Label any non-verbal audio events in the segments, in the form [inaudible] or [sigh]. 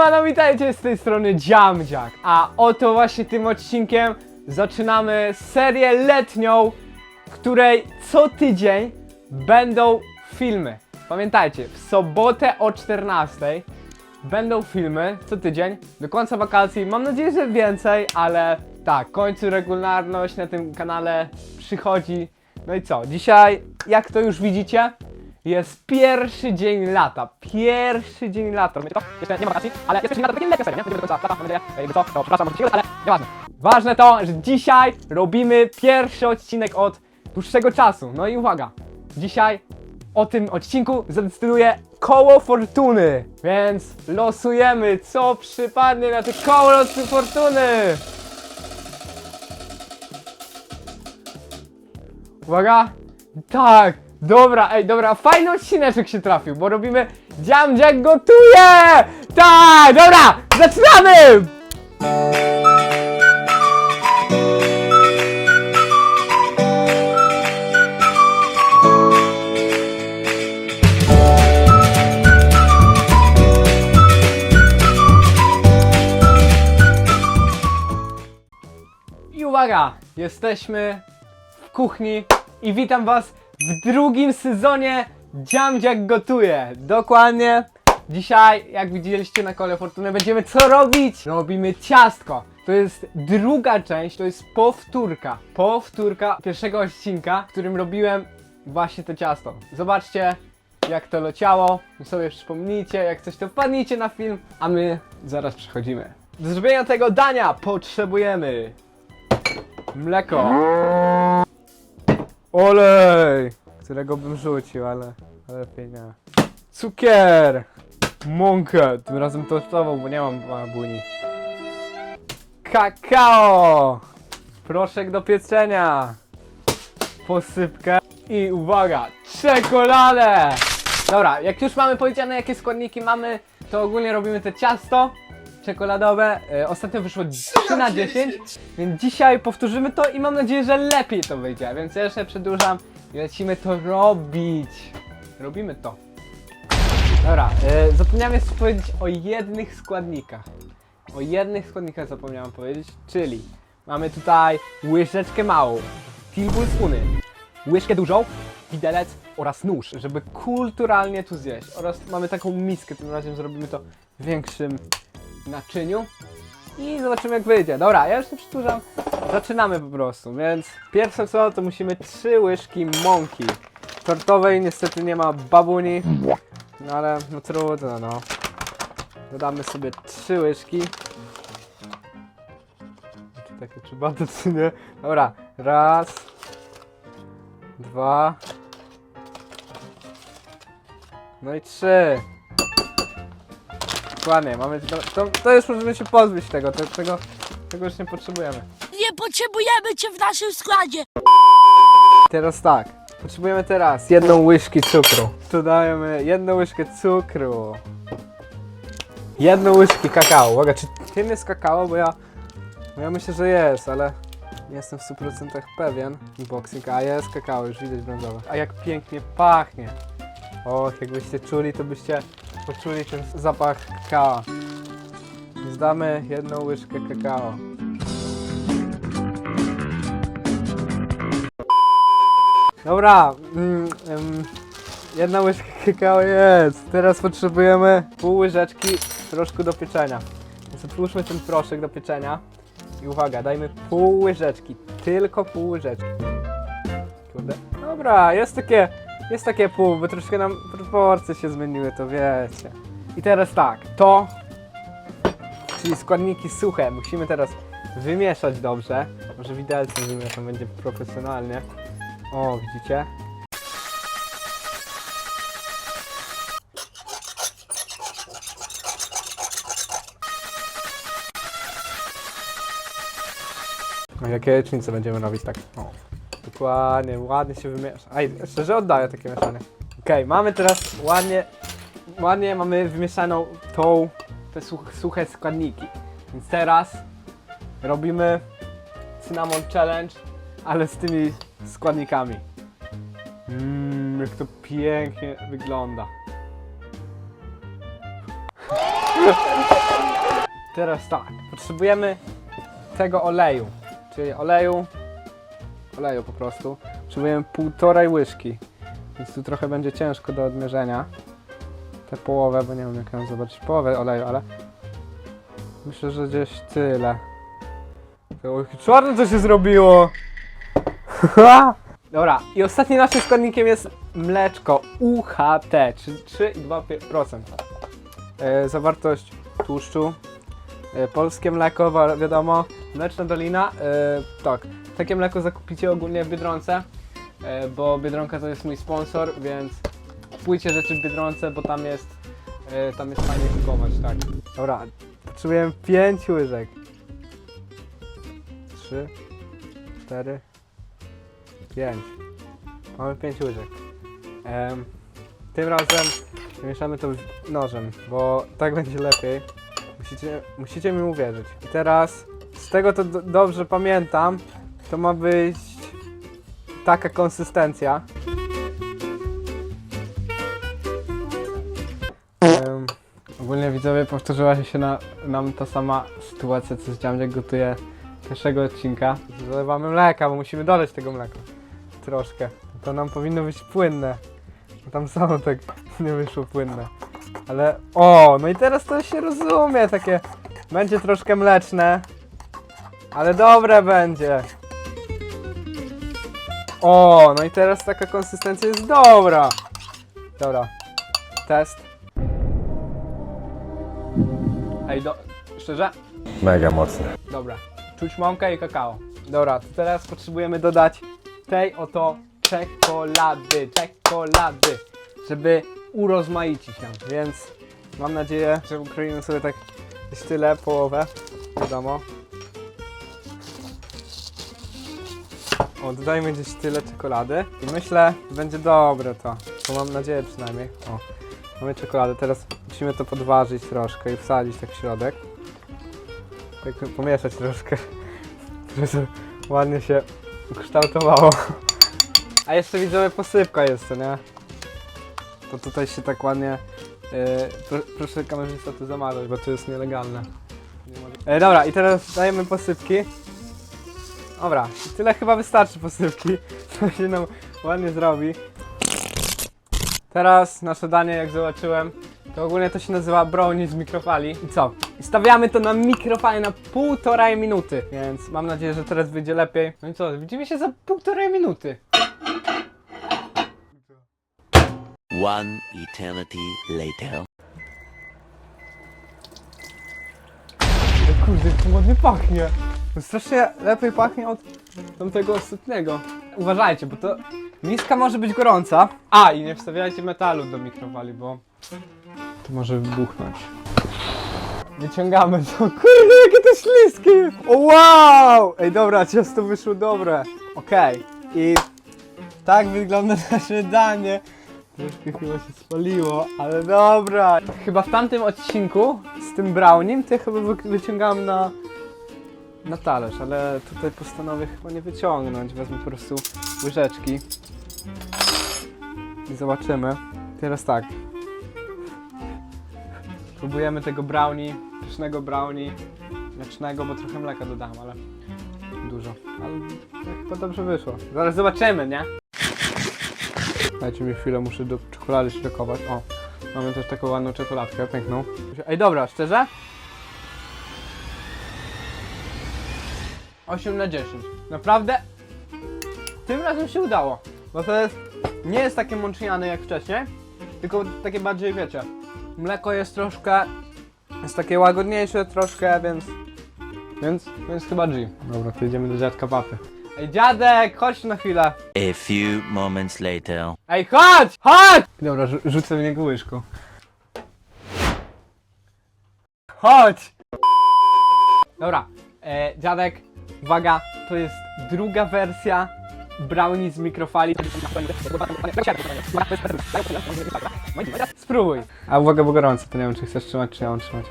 Siema, no witajcie z tej strony Dziamdziak. A oto właśnie tym odcinkiem zaczynamy serię letnią, której co tydzień będą filmy. Pamiętajcie, w sobotę o 14 będą filmy co tydzień do końca wakacji. Mam nadzieję, że więcej, ale tak, w końcu regularność na tym kanale przychodzi. No i co? Dzisiaj, jak to już widzicie, jest pierwszy dzień lata. Pierwszy dzień lata. Rozumiecie to? Jeszcze nie ma wakacji, ale jest pierwszy dzień lata, to takie letnie serio, nie? Będziemy do końca lata, mam nadzieję. Jakby co, to przepraszam, może się ale nieważne. Ważne to, że dzisiaj robimy pierwszy odcinek od dłuższego czasu. No i uwaga, dzisiaj o tym odcinku zadecyduje koło fortuny. Więc losujemy, co przypadnie na te koło losu fortuny. Uwaga! Tak! Dobra, ej, dobra, fajny odcineczek się trafił, bo robimy Jam Jack gotuje! Tak, dobra, zaczynamy! I uwaga, jesteśmy w kuchni i witam was w drugim sezonie Dziamdziak gotuje. Dokładnie. Dzisiaj, jak widzieliście na kole fortuny, będziemy co robić? Robimy ciastko. To jest druga część, to jest powtórka. Powtórka pierwszego odcinka, w którym robiłem właśnie to ciasto. Zobaczcie, jak to leciało. Sobie przypomnijcie, jak coś to wpadnijcie na film, a my zaraz przechodzimy. Do zrobienia tego dania potrzebujemy mleko, olej, którego bym rzucił, ale, lepiej nie. Cukier, mąkę, tym razem tostową, bo nie mam buni. Kakao, proszek do pieczenia, posypkę. I uwaga, czekoladę! Dobra, jak już mamy powiedziane jakie składniki mamy, to ogólnie robimy te ciasto czekoladowe. E, ostatnio wyszło 3 na 10, więc dzisiaj powtórzymy to i mam nadzieję, że lepiej to wyjdzie. Więc ja jeszcze przedłużam i lecimy to robić. Robimy to. Dobra, e, zapomniałem jeszcze powiedzieć o jednych składnikach. O jednych składnikach zapomniałem powiedzieć, czyli mamy tutaj łyżeczkę małą, tablespoony, łyżkę dużą, widelec oraz nóż, żeby kulturalnie tu zjeść. Oraz mamy taką miskę, tym razem zrobimy to w większym naczyniu i zobaczymy jak wyjdzie. Dobra, ja już nie przedłużam. Zaczynamy po prostu, więc pierwsze co, to musimy trzy łyżki mąki. Tortowej niestety nie ma babuni, no ale no trudno no. Dodamy sobie trzy łyżki. Czy takie trzeba to czy nie? Dobra, raz, dwa, no i trzy. Dokładnie, mamy to, to, to już możemy się pozbyć tego, to, tego, tego już nie potrzebujemy. Nie potrzebujemy cię w naszym składzie. Teraz tak, potrzebujemy teraz jedną łyżkę cukru. Dodajemy jedną łyżkę cukru. Jedną łyżkę kakao. Uwaga, czy tym jest kakao? Bo ja, bo ja myślę, że jest, ale nie jestem w 100% pewien. Unboxing, a jest kakao, już widać brązowe. A jak pięknie pachnie. Och, jakbyście czuli, to byście poczuli ten zapach kakao. Więc damy jedną łyżkę kakao. Dobra, mm, em, jedna łyżka kakao jest. Teraz potrzebujemy pół łyżeczki proszku do pieczenia. Więc otwórzmy ten proszek do pieczenia. I uwaga, dajmy pół łyżeczki. Tylko pół łyżeczki. Kurde. Dobra, jest takie, jest takie pół, bo troszkę nam proporcje się zmieniły, to wiecie. I teraz tak, to, czyli składniki suche, musimy teraz wymieszać dobrze. Może widelcem wymieszam, będzie profesjonalnie. O, widzicie? No jakie jajecznice będziemy robić tak? O. Dokładnie, ładnie się wymiesza. Ej, szczerze oddaję takie mieszanie. Okej, mamy teraz ładnie, ładnie mamy wymieszaną tą, te such, suche składniki. Więc teraz robimy Cinnamon Challenge, ale z tymi składnikami. Mmm, jak to pięknie wygląda. teraz tak, potrzebujemy tego oleju, czyli oleju, oleju po prostu. Potrzebujemy półtorej łyżki, więc tu trochę będzie ciężko do odmierzenia. Tę połowę, bo nie wiem jak mam zobaczyć połowę oleju, ale myślę, że gdzieś tyle. Czarne co się zrobiło! [laughs] Dobra, i ostatnim naszym składnikiem jest mleczko UHT, czyli 3,2%. E, zawartość tłuszczu, e, polskie mleko, wiadomo, mleczna dolina, e, tak, takie mleko zakupicie ogólnie w Biedronce, e, bo Biedronka to jest mój sponsor, więc kupujcie rzeczy w Biedronce, bo tam jest, e, tam jest fajnie kupować, tak. Dobra, potrzebujemy 5 łyżek. 3, 4, 5. Mamy 5 łyżek. Em, tym razem mieszamy to nożem, bo tak będzie lepiej. Musicie, musicie mi uwierzyć. I teraz, z tego to do, dobrze pamiętam, to ma być taka konsystencja. Em, ogólnie widzowie powtórzyła się na, nam ta sama sytuacja, co z dziam, jak gotuję pierwszego odcinka. Zalewamy mleka, bo musimy doleć tego mleka. Troszkę. To nam powinno być płynne. Tam samo [laughs] tak nie wyszło płynne. Ale o, no i teraz to się rozumie, takie będzie troszkę mleczne, ale dobre będzie. O, no i teraz taka konsystencja jest dobra. Dobra. Test. Ej, do... szczerze? Mega mocny. Dobra. Czuć mąkę i kakao. Dobra, to teraz potrzebujemy dodać tej oto czekolady, czekolady, żeby urozmaicić ją. Więc mam nadzieję, że ukroimy sobie tak tyle, połowę, wiadomo. O, dodajmy gdzieś tyle czekolady i myślę, że będzie dobre to. To mam nadzieję przynajmniej. O, mamy czekoladę, teraz musimy to podważyć troszkę i wsadzić tak w środek tak pomieszać troszkę, [laughs] żeby ładnie się ukształtowało. A jeszcze widzowie posypka jest, nie? To tutaj się tak ładnie... Yy, pro, proszę kamerzysta tu zamazać, bo to jest nielegalne. Nie może- E, dobra, i teraz dajemy posypki. Dobra, tyle chyba wystarczy posypki. [laughs] To się nam ładnie zrobi. Teraz nasze danie, jak zobaczyłem, to ogólnie to się nazywa brownie z mikrofali. I co? I stawiamy to na mikrofali na półtorej minuty, więc mam nadzieję, że teraz wyjdzie lepiej. No i co? Widzimy się za półtorej minuty. One eternity later. Kurde, jak to ładnie pachnie. To strasznie lepiej pachnie od tamtego ostatniego. Uważajcie, bo to miska może być gorąca. A, i nie wstawiajcie metalu do mikrofali, bo to może wybuchnąć. Wyciągamy to. [laughs] Kurde, jakie to śliskie! O wow! Ej, dobra, ciasto wyszło dobre. Okej. I tak wygląda [laughs] nasze danie. Troszkę chyba się spaliło, ale dobra. Chyba w tamtym odcinku z tym brownim to ja chyba wy- wyciągałem na, na talerz, ale tutaj postanowię chyba nie wyciągnąć. Wezmę po prostu łyżeczki i zobaczymy. Teraz tak. Próbujemy tego brownie, pysznego brownie, mlecznego, bo trochę mleka dodałem, ale dużo. Ale chyba dobrze wyszło. Zaraz zobaczymy, nie? Dajcie mi chwilę, muszę do czekolady się dokować. O, mamy też taką ładną czekoladkę, piękną. Ej, dobra, szczerze? 8 na 10. Naprawdę? Tym razem się udało. Bo to jest, nie jest takie mączniane jak wcześniej, tylko takie bardziej, wiecie, mleko jest troszkę, jest takie łagodniejsze troszkę, więc, więc, więc chyba G. Dobra, to idziemy do dziadka papy. Ej, dziadek, chodź na chwilę. A few moments later. Ej, chodź! Chodź! Dobra, rzu- rzucę w niego łyżką. Chodź! Dobra, e, dziadek, uwaga, to jest druga wersja brownie z mikrofali. Spróbuj. A uwaga, bo gorąco, to nie wiem, czy chcesz trzymać, czy ja mam trzymać.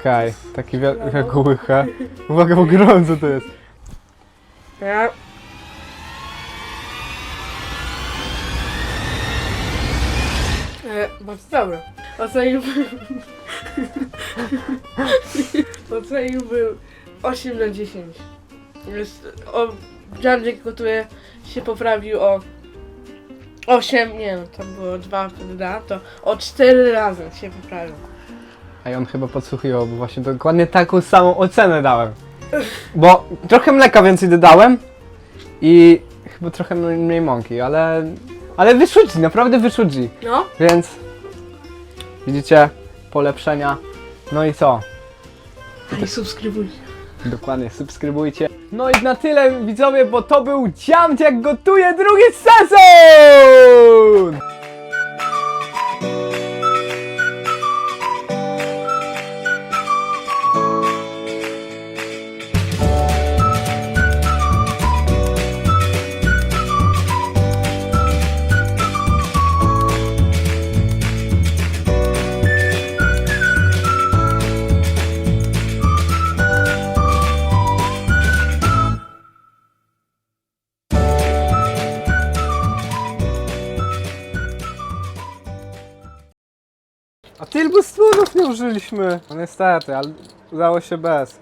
Okej, taki wiel- wielką łychę. Uwaga, bo gorąco to jest. Bardzo dobre. Oceniłbym Oceniłbym 8 na 10. Jest, o, Dziadek gotuje się poprawił o 8, nie no, tam było 2 wtedy da, to o 4 razy się poprawił. A on chyba podsłuchiwał, bo właśnie dokładnie taką samą ocenę dałem. Bo trochę mleka więcej dodałem i chyba trochę mniej mąki, ale... Ale wyszło G, naprawdę wyszło G. No, Więc widzicie polepszenia. No i co? i subskrybujcie. Dokładnie, subskrybujcie. No i na tyle widzowie, bo to był Dziamd jak gotuje drugi sezon! Użyliśmy. No niestety, ale udało się bez.